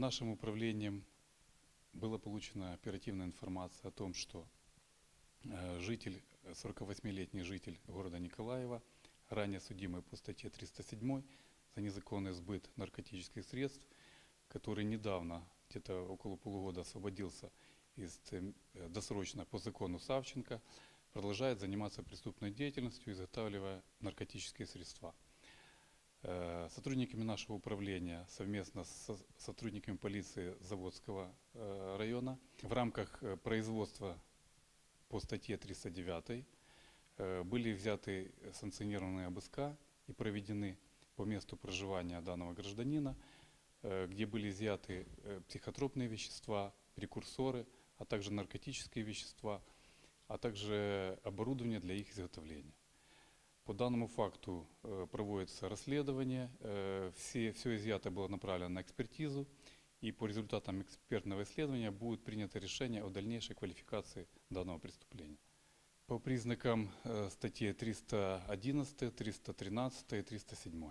Нашим управлением была получена оперативная информация о том, что э, житель, э, 48-летний житель города Николаева, ранее судимый по статье 307 за незаконный сбыт наркотических средств, который недавно, где-то около полугода освободился из, э, досрочно по закону Савченко, продолжает заниматься преступной деятельностью, изготавливая наркотические средства. Э, Сотрудниками нашего управления совместно с сотрудниками полиции Заводского э, района в рамках э, производства по статье 309 э, были взяты санкционированные обыска и проведены по месту проживания данного гражданина, где были изъяты психотропные вещества, прекурсоры, а также наркотические вещества, а также оборудование для их изготовления. По данному факту э, проводится расследование, э, все, все изъятое было направлено на экспертизу, и по результатам экспертного исследования будет принято решение о дальнейшей квалификации данного преступления. По признакам э, статьи 311, 313 и 307.